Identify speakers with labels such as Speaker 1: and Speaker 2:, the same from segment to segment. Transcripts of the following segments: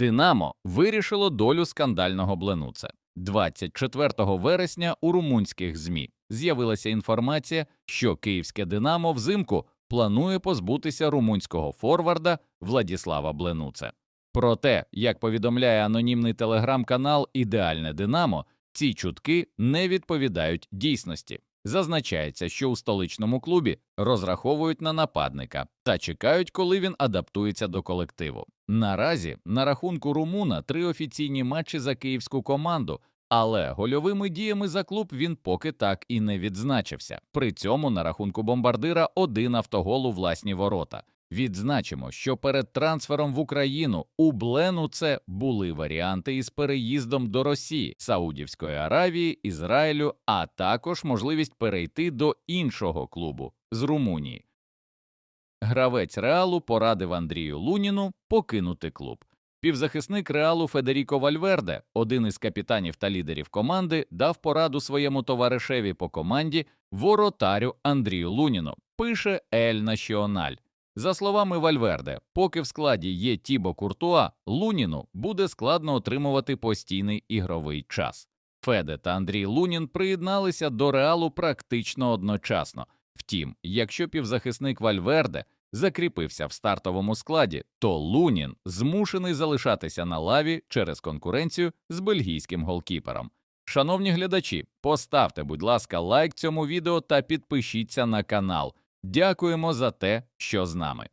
Speaker 1: Динамо вирішило долю скандального бленуце. 24 вересня у румунських ЗМІ з'явилася інформація, що київське Динамо взимку планує позбутися румунського форварда Владіслава Бленуце. Проте, як повідомляє анонімний телеграм-канал Ідеальне Динамо, ці чутки не відповідають дійсності. Зазначається, що у столичному клубі розраховують на нападника та чекають, коли він адаптується до колективу. Наразі на рахунку Румуна три офіційні матчі за київську команду, але гольовими діями за клуб він поки так і не відзначився. При цьому на рахунку бомбардира один автогол у власні ворота. Відзначимо, що перед трансфером в Україну у Блену це були варіанти із переїздом до Росії, Саудівської Аравії, Ізраїлю, а також можливість перейти до іншого клубу з Румунії. Гравець Реалу порадив Андрію Луніну покинути клуб. Півзахисник Реалу Федеріко Вальверде, один із капітанів та лідерів команди, дав пораду своєму товаришеві по команді воротарю Андрію Луніну. Пише Ель Національ. За словами Вальверде, поки в складі є Тібо Куртуа, Луніну буде складно отримувати постійний ігровий час. Феде та Андрій Лунін приєдналися до реалу практично одночасно. Втім, якщо півзахисник Вальверде закріпився в стартовому складі, то Лунін змушений залишатися на лаві через конкуренцію з бельгійським голкіпером. Шановні глядачі, поставте, будь ласка, лайк цьому відео та підпишіться на канал. Дякуємо за те, що з нами.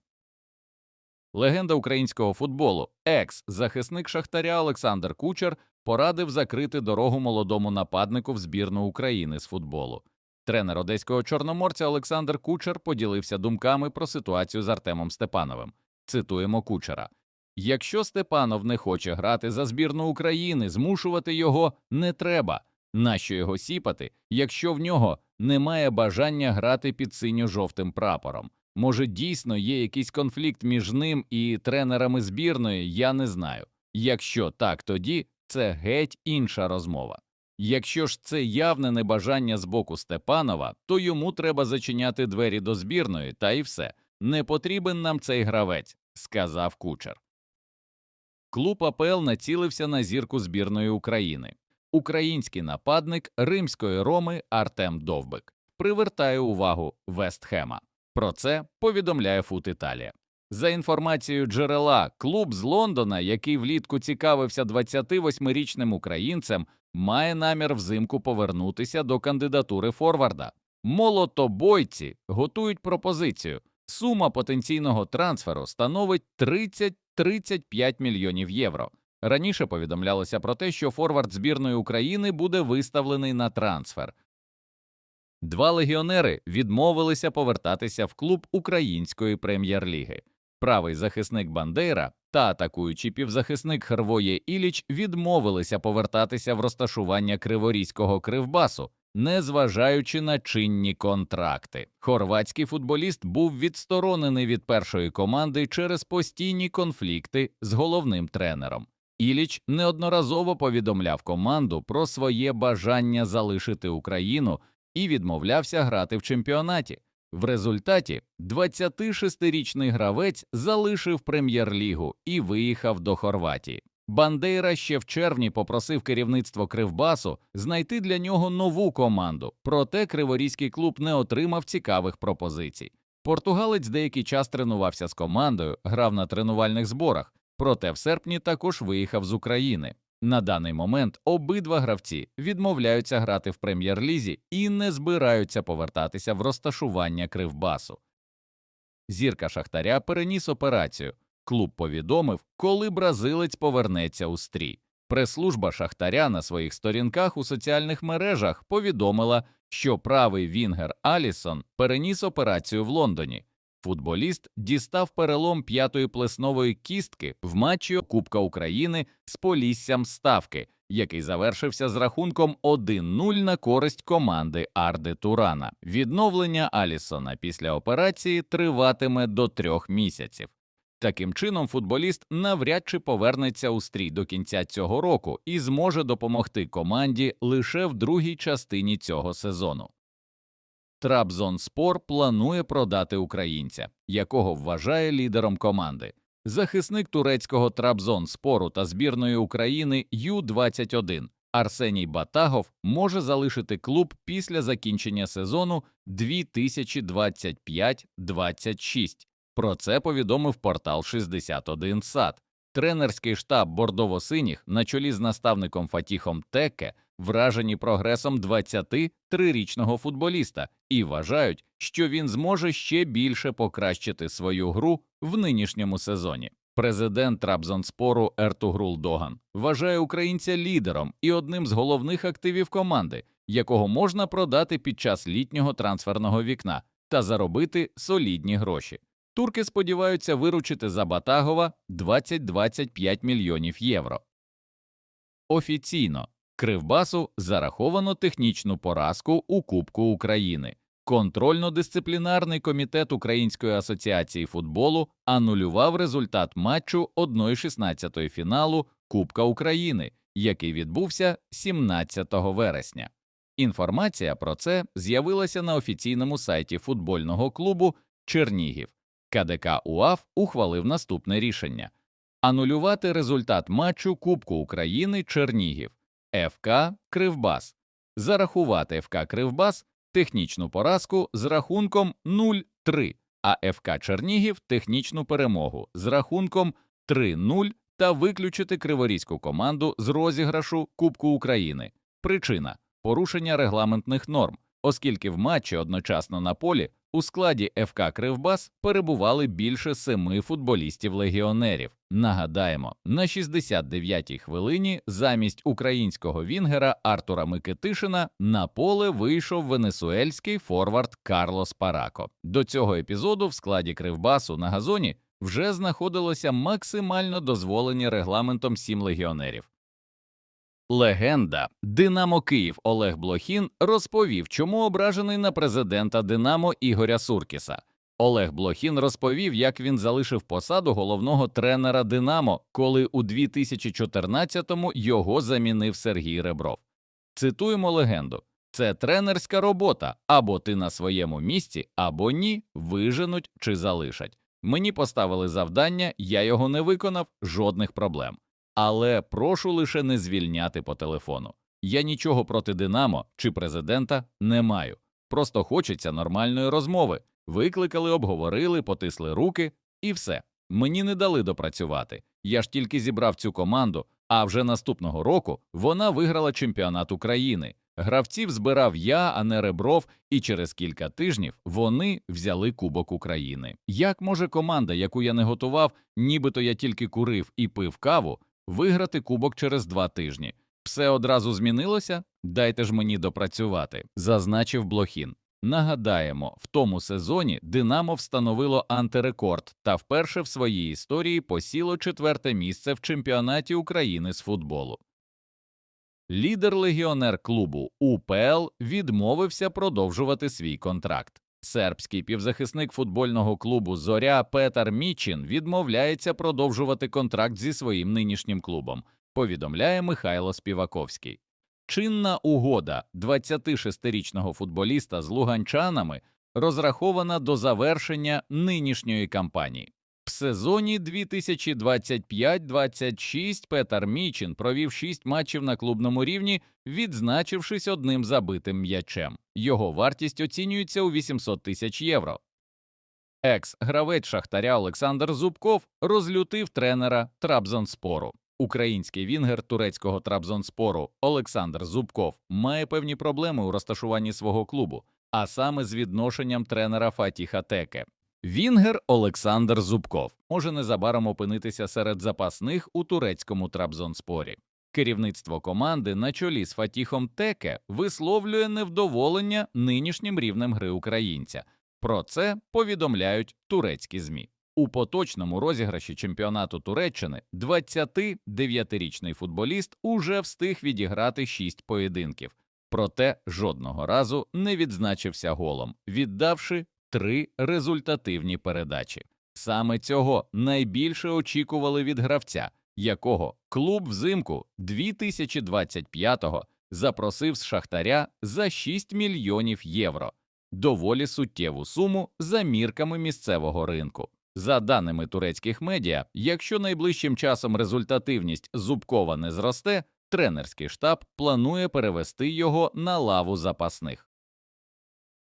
Speaker 1: Легенда українського футболу, екс-захисник Шахтаря Олександр Кучер порадив закрити дорогу молодому нападнику в збірну України з футболу. Тренер одеського чорноморця Олександр Кучер поділився думками про ситуацію з Артемом Степановим. Цитуємо Кучера: Якщо Степанов не хоче грати за збірну України, змушувати його не треба. Нащо його сіпати, якщо в нього немає бажання грати під синьо-жовтим прапором? Може, дійсно є якийсь конфлікт між ним і тренерами збірної, я не знаю. Якщо так, тоді це геть інша розмова. Якщо ж це явне небажання з боку Степанова, то йому треба зачиняти двері до збірної, та й все. Не потрібен нам цей гравець, сказав кучер. Клуб АПЛ націлився на зірку збірної України. Український нападник римської роми Артем Довбик привертає увагу Вестхема. Про це повідомляє Фут Італія. За інформацією джерела, клуб з Лондона, який влітку цікавився 28-річним українцем, має намір взимку повернутися до кандидатури Форварда. Молотобойці готують пропозицію. Сума потенційного трансферу становить 30-35 мільйонів євро. Раніше повідомлялося про те, що форвард збірної України буде виставлений на трансфер. Два легіонери відмовилися повертатися в клуб української прем'єр-ліги. Правий захисник Бандейра та атакуючий півзахисник Хервоє Іліч відмовилися повертатися в розташування криворізького кривбасу, незважаючи на чинні контракти. Хорватський футболіст був відсторонений від першої команди через постійні конфлікти з головним тренером. Іліч неодноразово повідомляв команду про своє бажання залишити Україну і відмовлявся грати в чемпіонаті. В результаті 26-річний гравець залишив прем'єр-лігу і виїхав до Хорватії. Бандейра ще в червні попросив керівництво Кривбасу знайти для нього нову команду, проте криворізький клуб не отримав цікавих пропозицій. Португалець деякий час тренувався з командою, грав на тренувальних зборах, проте в серпні також виїхав з України. На даний момент обидва гравці відмовляються грати в прем'єр-лізі і не збираються повертатися в розташування кривбасу. Зірка Шахтаря переніс операцію. Клуб повідомив, коли бразилець повернеться у стрій. Прес-служба Шахтаря на своїх сторінках у соціальних мережах повідомила, що правий Вінгер Алісон переніс операцію в Лондоні. Футболіст дістав перелом п'ятої плеснової кістки в матчі Кубка України з Поліссям Ставки, який завершився з рахунком 1-0 на користь команди Арди Турана. Відновлення Алісона після операції триватиме до трьох місяців. Таким чином, футболіст навряд чи повернеться у стрій до кінця цього року і зможе допомогти команді лише в другій частині цього сезону. Трабзонспор планує продати українця, якого вважає лідером команди. захисник турецького Трабзон-спору та збірної України Ю-21 Арсеній Батагов може залишити клуб після закінчення сезону 2025-26. Про це повідомив портал 61 САД. Тренерський штаб бордово-синіх на чолі з наставником Фатіхом Теке вражені прогресом 23-річного футболіста і вважають, що він зможе ще більше покращити свою гру в нинішньому сезоні. Президент Трабзонспору Ертугрул Доган вважає українця лідером і одним з головних активів команди, якого можна продати під час літнього трансферного вікна та заробити солідні гроші. Турки сподіваються виручити за Батагова 20-25 мільйонів євро. Офіційно Кривбасу зараховано технічну поразку у Кубку України. Контрольно-дисциплінарний комітет Української асоціації футболу анулював результат матчу 1-16 фіналу Кубка України, який відбувся 17 вересня. Інформація про це з'явилася на офіційному сайті футбольного клубу Чернігів. КДК УАФ ухвалив наступне рішення анулювати результат матчу Кубку України Чернігів ФК Кривбас, зарахувати ФК Кривбас технічну поразку з рахунком 0-3, а ФК Чернігів технічну перемогу з рахунком 3-0 та виключити криворізьку команду з розіграшу Кубку України. Причина порушення регламентних норм, оскільки в матчі одночасно на полі у складі ФК Кривбас перебували більше семи футболістів-легіонерів. Нагадаємо, на 69-й хвилині замість українського вінгера Артура Микитишина на поле вийшов венесуельський форвард Карлос Парако. До цього епізоду в складі Кривбасу на газоні вже знаходилося максимально дозволені регламентом сім легіонерів. Легенда Динамо Київ Олег Блохін розповів, чому ображений на президента Динамо Ігоря Суркіса. Олег Блохін розповів, як він залишив посаду головного тренера Динамо, коли у 2014-му його замінив Сергій Ребров. Цитуємо легенду: це тренерська робота або ти на своєму місці, або ні, виженуть чи залишать. Мені поставили завдання, я його не виконав, жодних проблем. Але прошу лише не звільняти по телефону. Я нічого проти Динамо чи президента не маю. Просто хочеться нормальної розмови. Викликали, обговорили, потисли руки, і все. Мені не дали допрацювати. Я ж тільки зібрав цю команду, а вже наступного року вона виграла чемпіонат України. Гравців збирав я, а не Ребров, і через кілька тижнів вони взяли Кубок України. Як може команда, яку я не готував, нібито я тільки курив і пив каву, виграти кубок через два тижні? Все одразу змінилося? Дайте ж мені допрацювати, зазначив Блохін. Нагадаємо, в тому сезоні Динамо встановило антирекорд та вперше в своїй історії посіло четверте місце в чемпіонаті України з футболу. Лідер-легіонер клубу УПЛ відмовився продовжувати свій контракт. Сербський півзахисник футбольного клубу Зоря Петар Мічин відмовляється продовжувати контракт зі своїм нинішнім клубом. Повідомляє Михайло Співаковський. Чинна угода 26-річного футболіста з луганчанами розрахована до завершення нинішньої кампанії. В сезоні 2025-26 Петар Мічин провів 6 матчів на клубному рівні, відзначившись одним забитим м'ячем. Його вартість оцінюється у 800 тисяч євро. Екс-гравець Шахтаря Олександр Зубков розлютив тренера Трабзонспору. Український вінгер турецького Трабзонспору Олександр Зубков має певні проблеми у розташуванні свого клубу, а саме з відношенням тренера Фатіха Теке. Вінгер Олександр Зубков може незабаром опинитися серед запасних у турецькому Трабзонспорі. Керівництво команди на чолі з Фатіхом Теке висловлює невдоволення нинішнім рівнем гри українця. Про це повідомляють турецькі змі. У поточному розіграші чемпіонату Туреччини 29-річний футболіст уже встиг відіграти 6 поєдинків, проте жодного разу не відзначився голом, віддавши три результативні передачі. Саме цього найбільше очікували від гравця, якого клуб взимку 2025-го запросив з Шахтаря за 6 мільйонів євро, доволі суттєву суму за мірками місцевого ринку. За даними турецьких медіа, якщо найближчим часом результативність Зубкова не зросте, тренерський штаб планує перевести його на лаву запасних.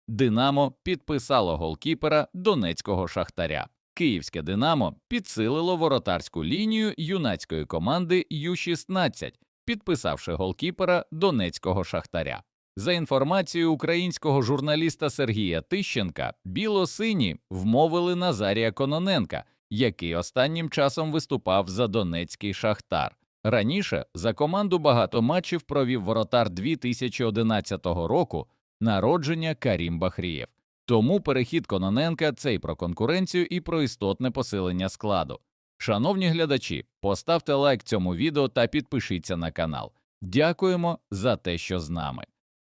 Speaker 1: Динамо підписало голкіпера донецького шахтаря. Київське Динамо підсилило воротарську лінію юнацької команди Ю-16, підписавши голкіпера донецького шахтаря. За інформацією українського журналіста Сергія Тищенка, біло-сині вмовили Назарія Кононенка, який останнім часом виступав за донецький шахтар. Раніше за команду багато матчів провів воротар 2011 року народження Карім Бахрієв. Тому перехід Кононенка це й про конкуренцію, і про істотне посилення складу. Шановні глядачі, поставте лайк цьому відео та підпишіться на канал. Дякуємо за те, що з нами.